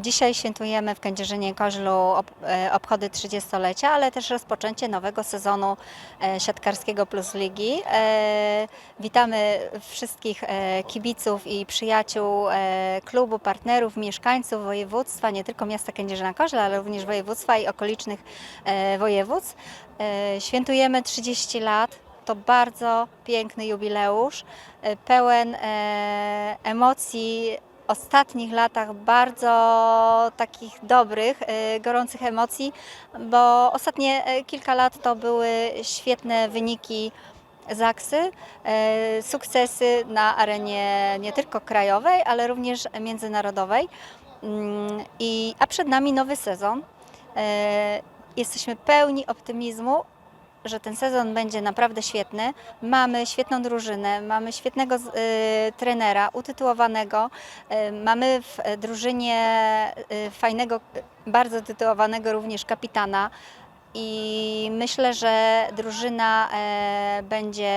Dzisiaj świętujemy w Kędzierzynie Koźlu e, obchody 30-lecia, ale też rozpoczęcie nowego sezonu e, siatkarskiego Plus Ligi. E, Witamy wszystkich kibiców i przyjaciół klubu, partnerów, mieszkańców województwa, nie tylko miasta Kędzierzyna Koźla, ale również województwa i okolicznych województw. Świętujemy 30 lat. To bardzo piękny jubileusz, pełen emocji, ostatnich latach bardzo takich dobrych, e, gorących emocji, bo ostatnie e, kilka lat to były świetne wyniki Zaksy, e, sukcesy na arenie nie tylko krajowej, ale również międzynarodowej. Mm, I, a przed nami nowy sezon. Jesteśmy pełni optymizmu, że ten sezon będzie naprawdę świetny. Mamy świetną drużynę, mamy świetnego y, trenera, utytułowanego. Y, mamy w y, drużynie y, fajnego, y, bardzo tytułowanego również kapitana. I myślę, że drużyna e, będzie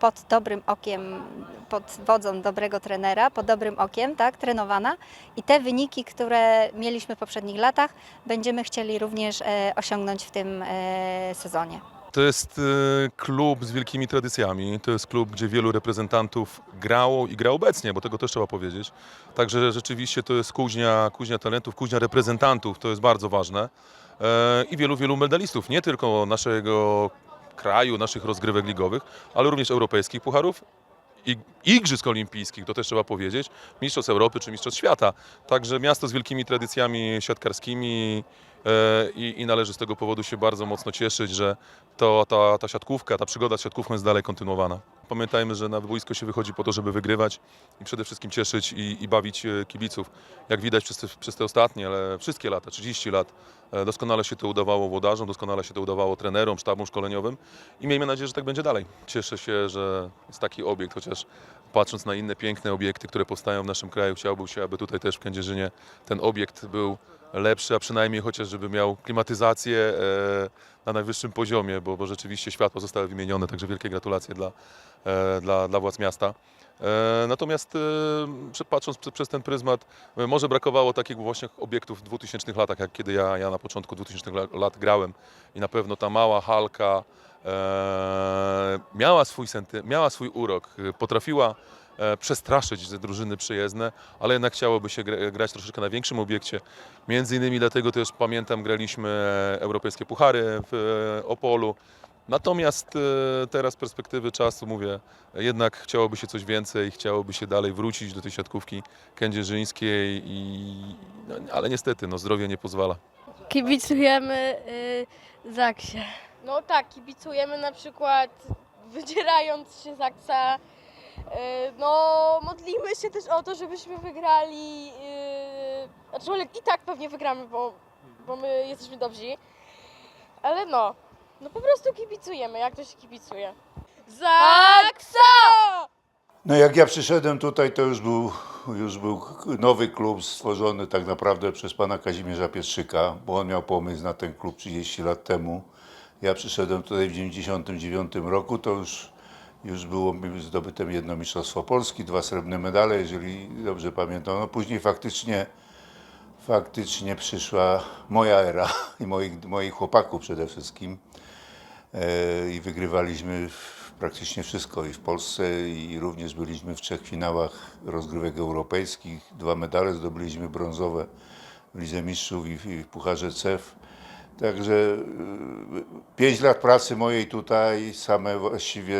pod dobrym okiem, pod wodzą dobrego trenera, pod dobrym okiem, tak, trenowana. I te wyniki, które mieliśmy w poprzednich latach, będziemy chcieli również e, osiągnąć w tym e, sezonie. To jest e, klub z wielkimi tradycjami. To jest klub, gdzie wielu reprezentantów grało i gra obecnie, bo tego też trzeba powiedzieć. Także rzeczywiście to jest kuźnia, kuźnia talentów, kuźnia reprezentantów, to jest bardzo ważne. E, I wielu, wielu medalistów, nie tylko naszego kraju, naszych rozgrywek ligowych, ale również europejskich pucharów Igrzysk Olimpijskich, to też trzeba powiedzieć, Mistrzostw Europy czy Mistrzostw Świata. Także miasto z wielkimi tradycjami siatkarskimi e, i, i należy z tego powodu się bardzo mocno cieszyć, że to, ta, ta siatkówka, ta przygoda z siatkówką jest dalej kontynuowana. Pamiętajmy, że na boisko się wychodzi po to, żeby wygrywać i przede wszystkim cieszyć i, i bawić e, kibiców. Jak widać przez te, przez te ostatnie, ale wszystkie lata, 30 lat, e, doskonale się to udawało włodarzom, doskonale się to udawało trenerom, sztabom szkoleniowym i miejmy nadzieję, że tak będzie dalej. Cieszę się, że jest taki obiekt, chociaż patrząc na inne piękne obiekty, które powstają w naszym kraju, chciałbym się, aby tutaj też w Kędzierzynie ten obiekt był lepszy, a przynajmniej chociaż żeby miał klimatyzację e, na najwyższym poziomie, bo, bo rzeczywiście światła zostały wymienione, także wielkie gratulacje dla, e, dla, dla władz miasta. E, Natomiast patrząc prze- przez ten pryzmat, może brakowało takich właśnie obiektów w 2000 latach, jak kiedy ja, ja na początku 2000 la- lat grałem i na pewno ta mała halka miała, swój senty, miała swój urok, potrafiła przestraszyć te drużyny przyjezdne, ale jednak chciałoby się gra- grać troszeczkę na większym obiekcie. Między innymi dlatego też pamiętam, graliśmy europejskie puchary w e, Opolu. Natomiast e, teraz z perspektywy czasu mówię, jednak chciałoby się coś więcej, chciałoby się dalej wrócić do tej siatkówki kędzierzyńskiej, i, no, ale niestety no, zdrowie nie pozwala. Kibicujemy y, Zaksie. No tak, kibicujemy na przykład wydzierając się z akca. Yy, No, modlimy się też o to, żebyśmy wygrali. Yy, Znaczy, ale i tak pewnie wygramy, bo, bo my jesteśmy dobrzy. Ale no, no po prostu kibicujemy, jak to się kibicuje. Zaksa! No jak ja przyszedłem tutaj, to już był, już był nowy klub stworzony tak naprawdę przez pana Kazimierza Pietrzyka, bo on miał pomysł na ten klub 30 lat temu. Ja przyszedłem tutaj w 99 roku, to już, już było zdobytem jedno mistrzostwo Polski, dwa srebrne medale, jeżeli dobrze pamiętam. No później faktycznie, faktycznie przyszła moja era i moich, moich chłopaków przede wszystkim. E, i wygrywaliśmy praktycznie wszystko i w Polsce i również byliśmy w trzech finałach rozgrywek europejskich. Dwa medale zdobyliśmy brązowe w Lidze Mistrzów i w, i w Pucharze CEF. Także e, pięć lat pracy mojej tutaj, same właściwie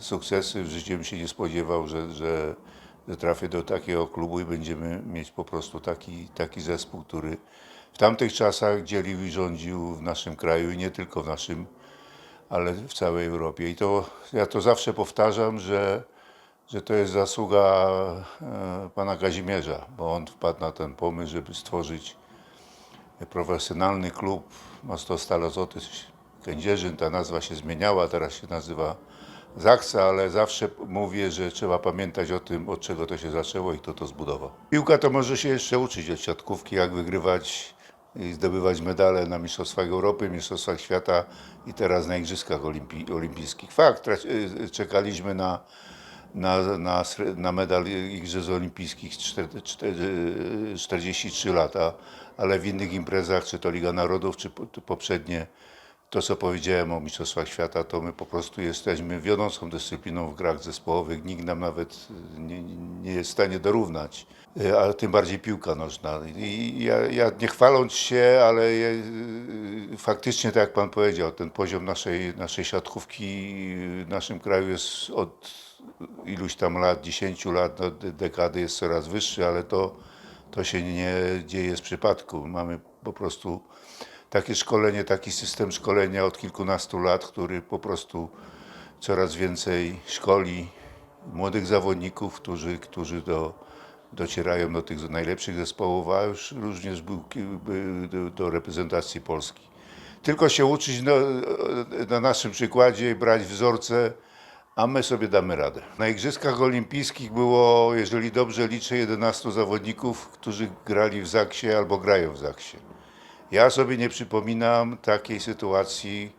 sukcesy. W życiu bym się nie spodziewał, że, że, że trafię do takiego klubu i będziemy mieć po prostu taki, taki zespół, który w tamtych czasach dzielił i rządził w naszym kraju i nie tylko w naszym ale w całej Europie. I to ja to zawsze powtarzam, że, że to jest zasługa e, pana Kazimierza, bo on wpadł na ten pomysł, żeby stworzyć profesjonalny klub Mosto Stalozoty Kędzierzyn. Ta nazwa się zmieniała, teraz się nazywa Zaksa, ale zawsze mówię, że trzeba pamiętać o tym, od czego to się zaczęło i kto to zbudował. Piłka to może się jeszcze uczyć od siatkówki, jak wygrywać i zdobywać medale na Mistrzostwach Europy, Mistrzostwach Świata i teraz na Igrzyskach Olimpi- Olimpijskich. Fakt, y, czekaliśmy na, na, na, na medal Igrzysk Olimpijskich czter- czter- 43 lata, ale w innych imprezach, czy to Liga Narodów, czy po- poprzednie, to co powiedziałem o Mistrzostwach Świata, to my po prostu jesteśmy wiodącą dyscypliną w grach zespołowych. Nikt nam nawet nie, nie jest w stanie dorównać, a tym bardziej piłka nożna. I ja, ja nie chwaląc się, ale faktycznie, tak jak Pan powiedział, ten poziom naszej, naszej siatkówki w naszym kraju jest od iluś tam lat, 10 lat, no, de- dekady jest coraz wyższy, ale to, to się nie dzieje z przypadku. Mamy po prostu takie szkolenie, taki system szkolenia od kilkunastu lat, który po prostu coraz więcej szkoli młodych zawodników, którzy, którzy do, docierają do tych najlepszych zespołów, a już również do, reprezentacji Polski. Tylko się uczyć no, na naszym przykładzie brać wzorce, a my sobie damy radę. Na Igrzyskach Olimpijskich było, jeżeli dobrze liczę, 11 zawodników, którzy grali w Zaksie albo grają w Zaksie. Ja sobie nie przypominam takiej sytuacji,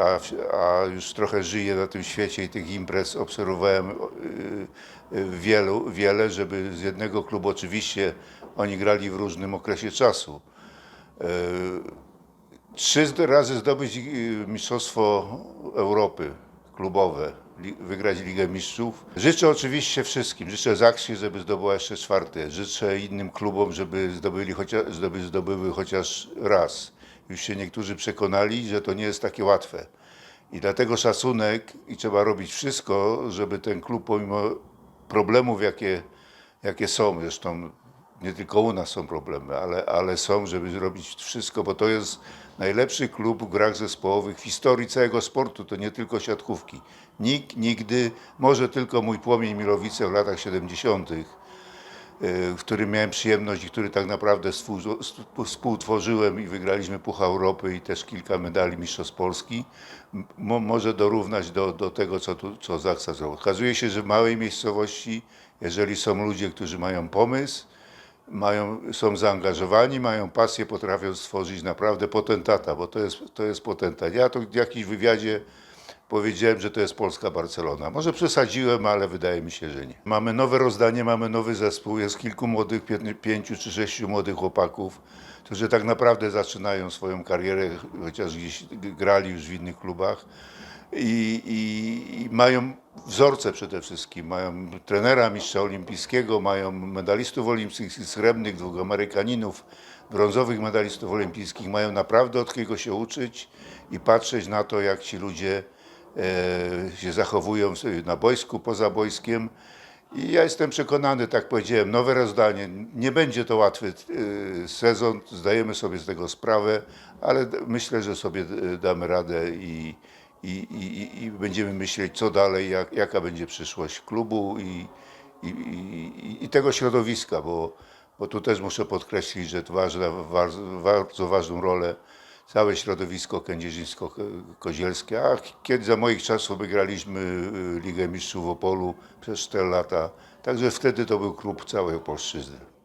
a, a już trochę żyję na tym świecie i tych imprez obserwowałem y, y, wielu, wiele, żeby z jednego klubu, oczywiście oni grali w różnym okresie czasu, trzy razy zdobyć y, Mistrzostwo Europy klubowe, wygrać Ligę Mistrzów. Życzę oczywiście wszystkim, życzę Zaksie, żeby zdobyła jeszcze czwarte, życzę innym klubom, żeby zdobyli chociaż, żeby zdobyły chociaż raz. Już się niektórzy przekonali, że to nie jest takie łatwe. I dlatego szacunek i trzeba robić wszystko, żeby ten klub pomimo problemów, jakie, jakie są, zresztą nie tylko u nas są problemy, ale, ale są, żeby zrobić wszystko, bo to jest najlepszy klub w grach zespołowych w historii całego sportu, to nie tylko siatkówki. Nikt nigdy, może tylko mój płomień Milowice w latach 70., y, w którym miałem przyjemność i który tak naprawdę współ- współtworzyłem i wygraliśmy Puchał Europy i też kilka medali Mistrzostw Polski, mo, może dorównać do, do tego, co, tu, co zrobił. Okazuje się, że w małej miejscowości, jeżeli są ludzie, którzy mają pomysł, mają, są zaangażowani, mają pasję, potrafią stworzyć naprawdę potentata, bo to jest, to jest potentat. Ja to w jakimś wywiadzie powiedziałem, że to jest polska Barcelona. Może przesadziłem, ale wydaje mi się, że nie. Mamy nowe rozdanie, mamy nowy zespół, jest kilku młodych, pię- pięciu czy sześciu młodych chłopaków, którzy tak naprawdę zaczynają swoją karierę, chociaż gdzieś grali już w innych klubach i, i, i mają wzorce przede wszystkim. Mają trenera mistrza olimpijskiego, mają medalistów olimpijskich, srebrnych, dwóch Amerykaninów, brązowych medalistów olimpijskich. Mają naprawdę od kogo się uczyć i patrzeć na to, jak ci ludzie e, się zachowują na boisku, poza boiskiem. I ja jestem przekonany, tak powiedziałem, nowe rozdanie. Nie będzie to łatwy e, sezon, zdajemy sobie z tego sprawę, ale myślę, że sobie d- damy radę i, i, i, i będziemy myśleć, co dalej, jak, jaka będzie przyszłość klubu i, i, i, i tego środowiska, bo, bo tu też muszę podkreślić, że ważna, bardzo, bardzo ważną rolę całe środowisko kędzierzyńsko-kozielskie, a kiedy za moich czasów wygraliśmy y, Ligę Mistrzów w Opolu przez 4 lata, także wtedy to był klub całej Opolszczyzny.